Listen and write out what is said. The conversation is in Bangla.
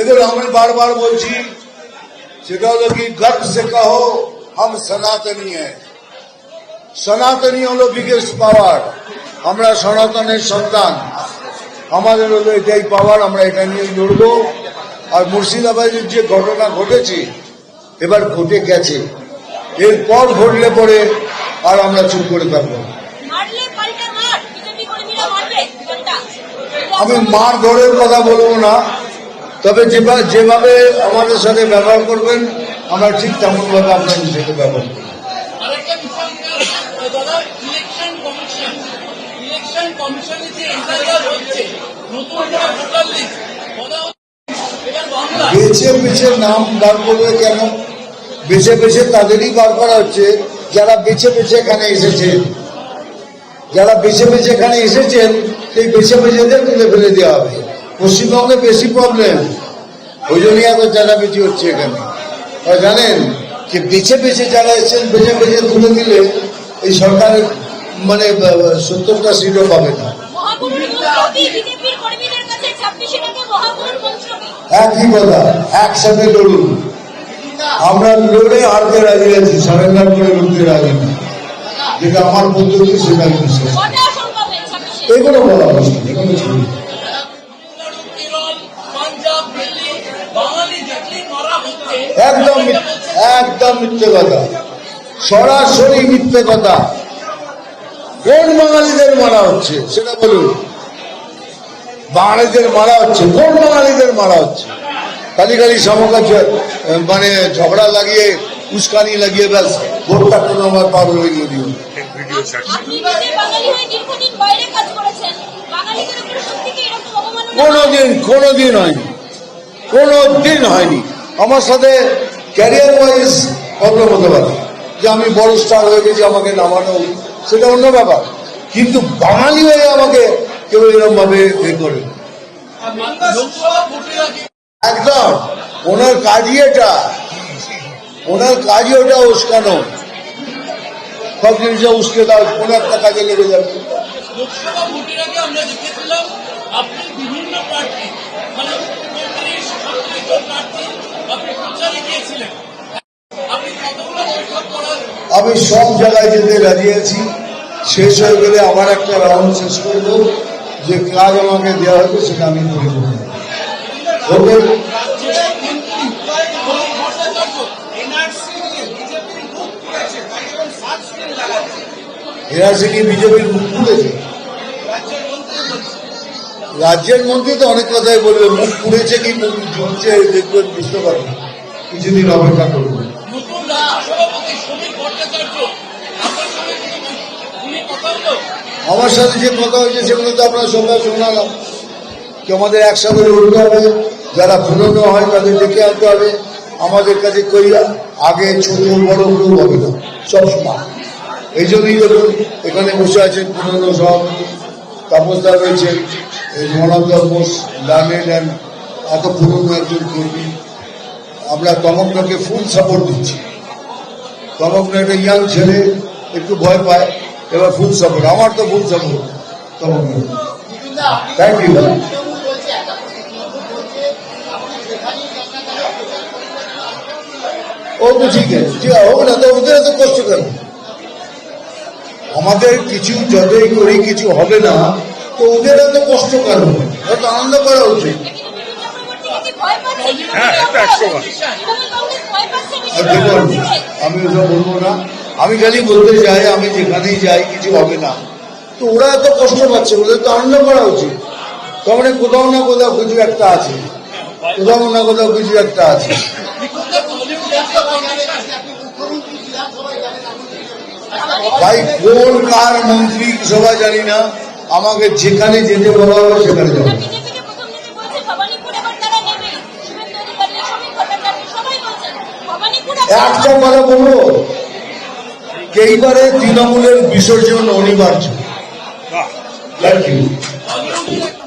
দেখুন আমি বারবার বলছি সেটা হলো কি গর্ব সে কহো हम সনাতনী হ্যাঁ সনাতনী হলো বিগেস্ট পাওয়ার আমরা সনাতনের সন্তান আমাদের হলো এটাই পাওয়ার আমরা এটা নিয়ে লড়বো আর মুর্শিদাবাদের যে ঘটনা ঘটেছে এবার ঘটে গেছে এরপর ঘটলে পরে আর আমরা চুপ করে থাকব আমি মার ধরের কথা বলব না তবে যেভাবে যেভাবে আমাদের সাথে ব্যবহার করবেন আমরা ঠিক তেমন ভাবে আপনাদের সাথে ব্যবহার করব। বেছে বেছে নাম বার করবে কেন? বেছে বেছে তাদেরই বার করা হচ্ছে। যারা বেছে বেছে এখানে এসেছেন যারা বেছে বেছে এখানে এসেছেন সেই বেছে বেছেদের তুলে ফেলে দেওয়া হবে। পশ্চিমবঙ্গে বেশি প্রবলেম ওই জন্যই এত চাঁদাবেচি হচ্ছে এখানে। জানেন যে বেছে বেছে যারা এসেছেন বেছে বেছে তুলে দিলে এই সরকার মানে সত্তরটা সিটও পাবে না। একই কথা একসাথে লড়ুন। আমরা লড়ে হারতে রাজি আছি? সারেন্ডার করে লড়তে রাজি না। যেটা আমার পদ্ধতি সেটা এগুলো বলা হচ্ছে এগুলো ছিল। তামিলনাড়ু কেরল পাঞ্জাব দিল্লি বাঙালি যেটলি মারা হচ্ছে একদম একদম মিথ্যে কথা। সরাসরি মিথ্যে কথা। কোন বাঙালিদের মারা হচ্ছে সেটা বলুন। বাঙালিদের মারা হচ্ছে কোন বাঙালিদের মারা হচ্ছে? খালি খালি সমকাজ মানে ঝগড়া লাগিয়ে উস্কানি লাগিয়ে ব্যাস ভোটটা কোনো আমার পার হয়ে গিয়ে দিও কোনোদিন কোনোদিন হয়নি। কোনোদিন হয়নি। আমার সাথে ক্যারিয়ার ওয়াইজ প্রবলেম হতে পারে। যে আমি বড় স্টার হয়ে গেছি, আমাকে নামানো সেটা অন্য ব্যাপার। কিন্তু বাঙালি হয়ে আমাকে কেউ এরকম ভাবে এ করে একদম। ওনার কাজই এটা। ওনার কাজই ওটা উস্কানো। সব জিনিসটা উস্কে দাও, কোনো একটা কাজে লেগে যাবে। আপনি বিভিন্ন প্রার্থী মানে আমি সব জায়গায় যেতে রাজি আছি। শেষ হয়ে গেলে আবার একটা রাউন্ড শেষ করব। যে কাজ আমাকে দেওয়া হবে সেটা আমি করে দেবো এরা সে কি বিজেপির মুখ খুলেছে। রাজ্যের মন্ত্রী তো অনেক কথাই বলবে মুখ খুলেছে কি মুখ ঝুলছে দেখবেন বুঝতে পারবেন। কিছুদিন অপেক্ষা করবেন। আমার সাথে যে কথা হয়েছে সেগুলো তো আপনার সবাই শোনালাম। কি আমাদের একসাথে লড়তে হবে যারা পুরনো হয় তাদের ডেকে আনতে হবে। আমাদের কাছে কই আগে ছোট বড় কেউ হবে না সব সমান। এই জন্যই এখানে বসে আছেন পুরনো সব তাপসদা রয়েছেন এই লার্নেড অ্যান্ড এত পুরনো একজন কর্মী। আমরা তমকনাকে ফুল সাপোর্ট দিচ্ছি। তমকনা একটা ইয়াং ছেলে, একটু ভয় পায়, এবার ফুল সাপোর্ট আমার তো ফুল সাপোর্ট থ্যাংক ইউ ও তো ঠিক আছে ঠিক আছে না, তো ওদের কষ্ট কেন? আমাদের কিছু, যতই করি, কিছু হবে না। তো ওদের এত কষ্ট কেন ওরা তো আনন্দ করা উচিত। হ্যাঁ আমি ওসব বলব না। আমি খালি বলতে চাই আমি যেখানেই যাই কিছু হবে না। তো ওরা এত কষ্ট পাচ্ছে ওদের তো আনন্দ করা উচিত। তার মানে কোথাও না কোথাও কিছু একটা আছে। কোথাও না কোথাও কিছু একটা আছে। ভাই কোন কার মন্ত্রী সবাই জানি না। আমাকে যেখানে যেতে বলা হবে সেখানে যাব বিজেপিকে প্রথম থেকে বলছে ভবানীপুর এবার তারা নেবে শুভেন্দু অধিকারী সমীর ভট্টাচার্য সবাই বলছেন ভবানীপুর একটা কথা বলব? এইবারে তৃণমূলের বিসর্জন অনিবার্য। Thank you